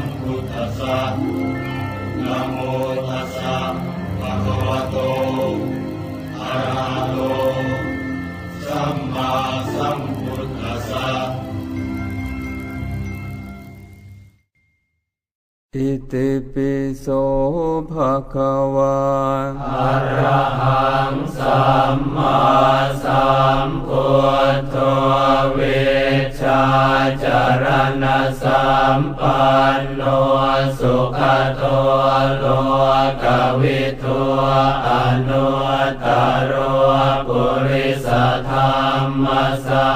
มพุทธัสสะนะโมตัสสะภะคะวะโตอะระหะโตสัมมาสัมพุทธัสสะอิติปิโสภะคะวาอะระหังสัมมา โตโลกวิทูอนุตตรปุริสธรรมสา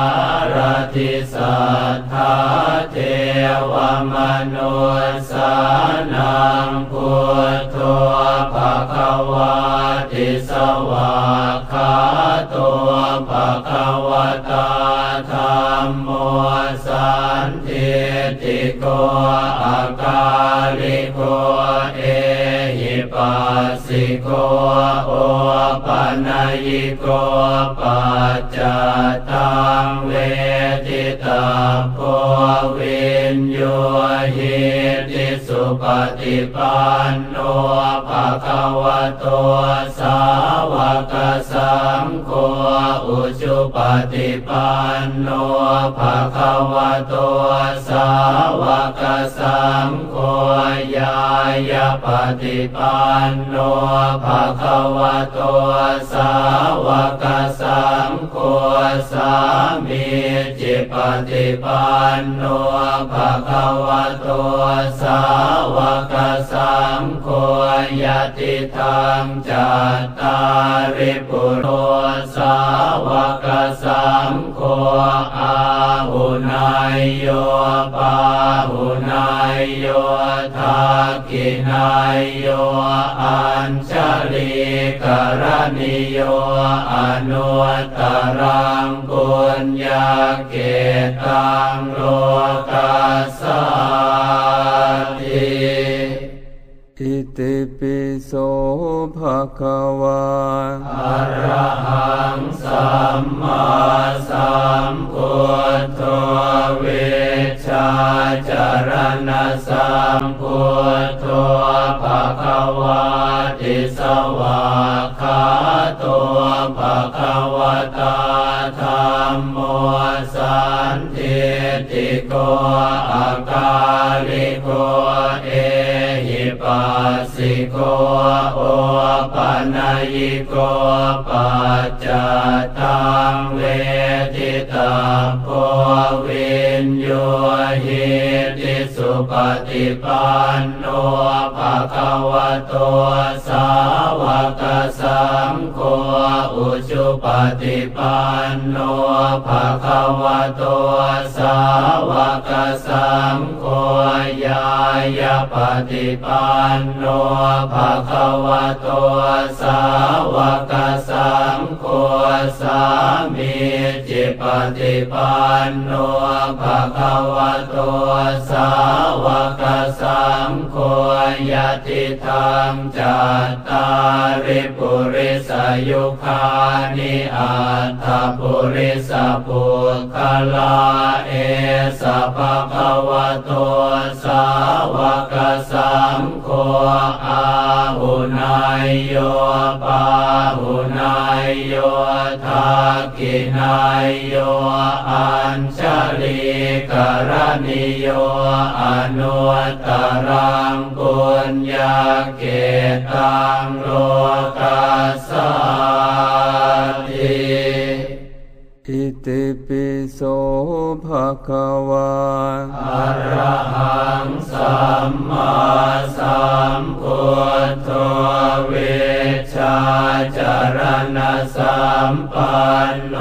รติสัทธาเทวมนุสานังพุทโธ ภะคะวาติสวากขาตัวภะคะวตาธรรมโมสันติติโกอาการิโกเอหิปัสสิโกโอปัญญิโกปัจจตังเวทิตาโพวินโยหิติสุ ปฏิปันโนภะคะวะโตสาวกสังโฆอุจุปฏิปันโนภะคะวะโตสาวกสังโฆยายาปฏิปันโนภะคะวะโตสาวกสังโฆสามีจิปฏิปันโนภะคะวะโตสาววกสังโฆยติธรรมจัตตาริปุโรสาวกสังโฆอาหุนายโยปาหุนายโยทักขินายโยอัญชลีกรณิโยอนุตตรังปุญญาเกตังโลกัสสาติ อิติปิโสภะคะวาอะระหังสัมมาสัมพุทโธเวชาจารณะสัมพุทโธภะคะวาติสวากาโตภะคะวตาธรรมโมสันติติโกอาการิโกเอหิปั สิโกโอปัญญิโกปัจจตังเวทิตาโพวินโยหิติสุปฏิปันโนภะคะวะโตสาวกสังโฆอุจุปฏิปันโนภะคะวะโตสาวกสังโฆยายาปฏิปันโนภะคะวะโตสาวกสังโฆสามีจิปฏิปันโนภะคะวะโตสาวกสังโฆยติธรรมจัตตาริปุริสยุคานิอัตถปุริสปุคลาเอสภะคะวะโตสาวกสังโฆอาหุนายโยปาหุนายโยทักขินายโยอัญชลีกรณิโยอนุตตรังปุญญาเกตังโลกัสสติ อิติปิโสภะคะวาอะระหังสัมมาสัมพุทโธเวชาจารณะสัมปันโน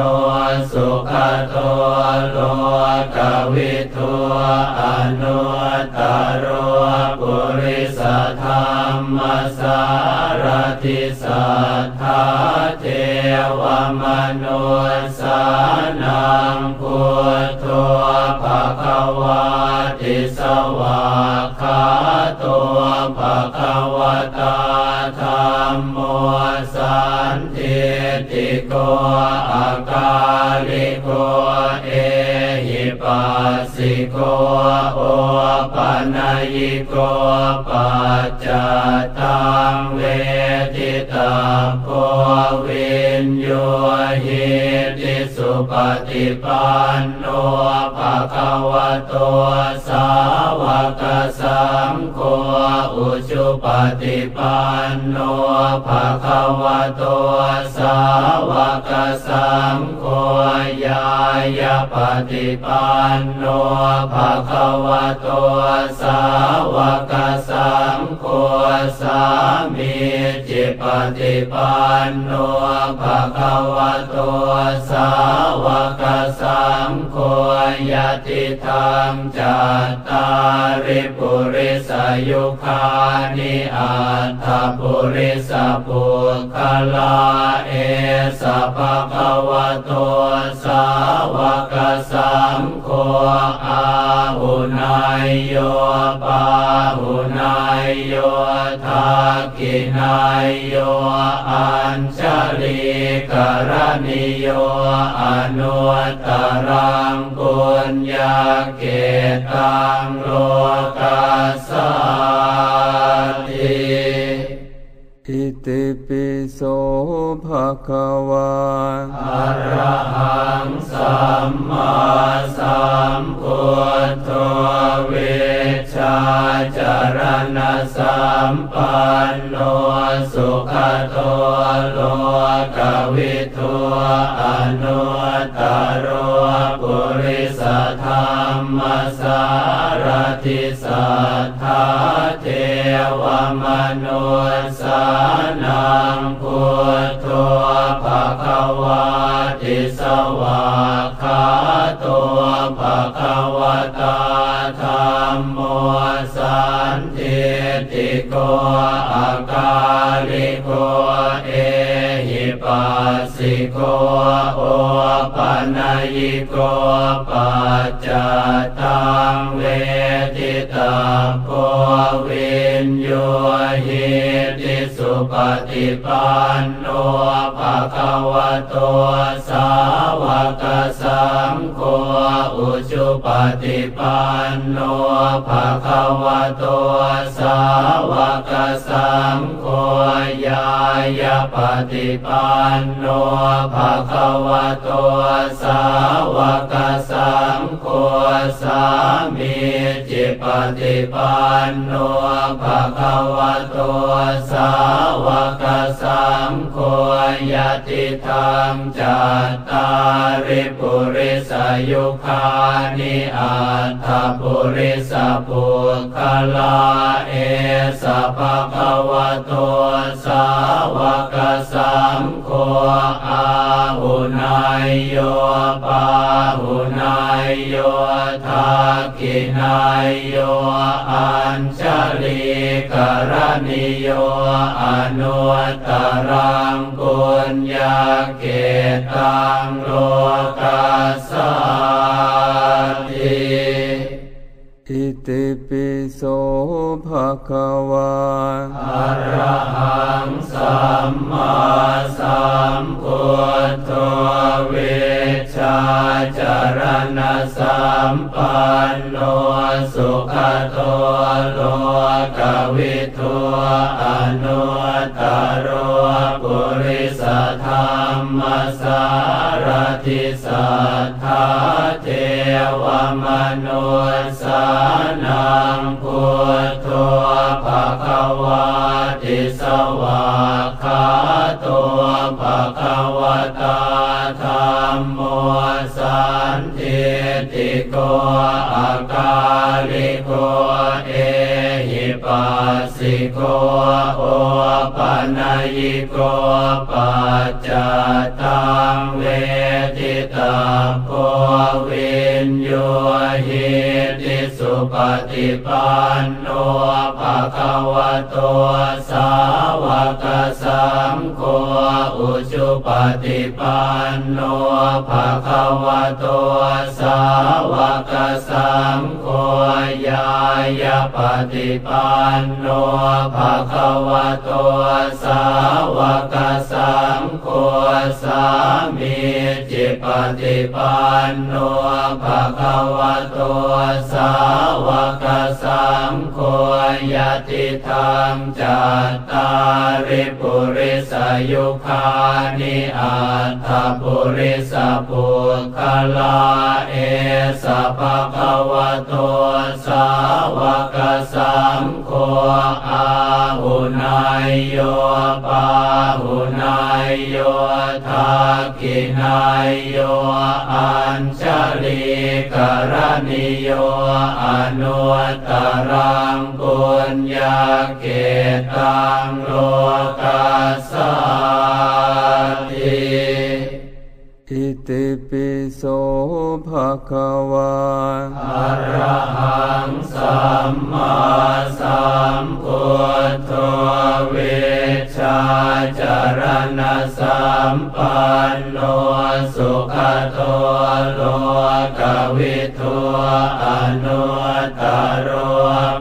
สุขโตโลกวิทูอนุตตร มสารติสัทธาเทวมนุสานังพุทโธภะคะวาติสวากขาตัวภะคะวตาธา มโมสันทิติโกอากาลิโกเอหิปัสสิโกโอปัญญิโกปัจจตังเวทิตาโกวินโยหิติสุปฏิปันโนภะคะวะโตสาวกสังโฆอุชุปฏิปันโนภะคะวะโตสาวกสังโฆยายาปฏิปันโนภะคะวะโตสาวกสังโฆสามีจิปฏิปันโนภะคะวะโตสาวกสังโฆยติธรรมจัตตาริปุริสยุคานิอัตถปุริสปุคลาเอสะภะคะวะโตสาวกสังโฆอาหุนายโยปาหุนายโยทักขินายโยอัญชลีกรณิโยอนุตรังปุญญาเกตังโลกัสสติ อิติปิโสภะคะวะอะระหังสัมมาสัมพุทโธเวชชาจารณสัมปันโนสุขโตโลกวิทูอนุตตรปุริสธรรมสารติสัทธาเทวมนุสานังพุทโธภะคะวาติสวา ตัวภะคะวตาธรรมโมสันทิติโกอากาลิโกเอหิปัสสิโกโอปัญญิโกปัจจตังเวทิตาโกวินโยหิติสุปฏิปันโน ภะคะวะโตสาวกสังโฆอุชุปฏิปันโนภะคะวะโตสาวกสังโฆยายาปฏิปันโนภะคะวะโตสาวกสังโฆสามีจิปฏิปันโนภะคะวะโตสาวกสังโฆยติธรรมจัต ตาริปุริสยุคานิอัตถปุริสปุคลาเอสภะคะวะโตสาวกสังโฆอาหุนายโยปาหุนายโยทักขินายโยอัญชลีกรณิโยอนุตตรังปุญญาเกตังโลกัสสติอิติปิโสภะคะวะอะระหังสัมมาสัมพุทโธเวชชาจารณสัมปันโนสุขโตโลกวิทูอนุตตรปุริสธรรมสาร ติสัทธาเทวมนุสานังพุทโธ ภคะวาติสวากขาตัวภะคะวตาธรรมโมสันทิติโกอากาลิโกเอหิปัสสิโกโอปัญญิโกปัจจตังเวทิตาโกวินโยหิติสุปฏิปันโนภะคะวะโตสาวกสังโฆอุชุปฏิปันโนภะคะวะโตสาวกสังโฆยายาปฏิปันโนภะคะวะโตสาวกสังโฆสามีจิปฏิปันโนภะคะวะโตสาวกสังโฆยติธรรมจัตตาริปุริสยุคานิอัตถปุริสปุคลาเอสะภะคะวะโตสาวกสังโฆอาหุนายโยปาหุนาย โยทักขินายโยอัญชลีกรณิโยอนุตตรังปุญญาเกตังโลกัสสาติอิติปิโสภะคะวะอะระหังสัมมา มปันโนสุขโตโลกวิทูอนุตตร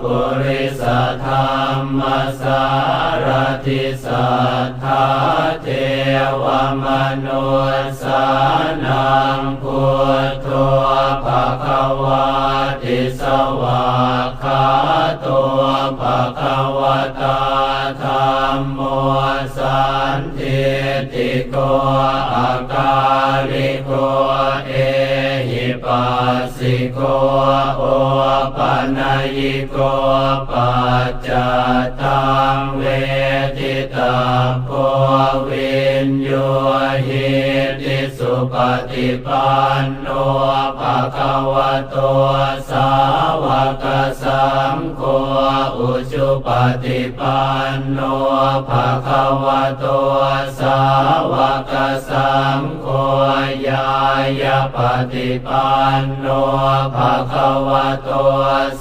ปุริสธรรมสารติสัทธาเทวมนุสานังพุทโธภะคะวาติสวาคาโตภะคะวะตาธรรมโมสันติติโกอาการิโกเอหิปัสสิโกโอปัญญิโกปัจจตังเวทิตาโพวินโยหิติสุปฏิปันโนภะคะวะโตสาวกสังโฆอุชุปฏิปันโนภะคะวะโตสาวกสังโฆยายาปฏิปันโนภะคะวะโต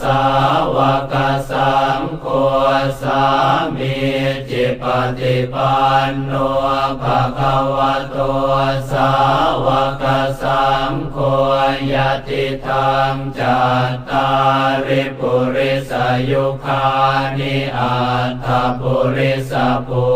สาวกสังโฆสามีจิปฏิปันโนภะคะวะโตสาวกสังโฆยติธรรมจัตตาริปุริสยุคานิอัตถปุริสปุ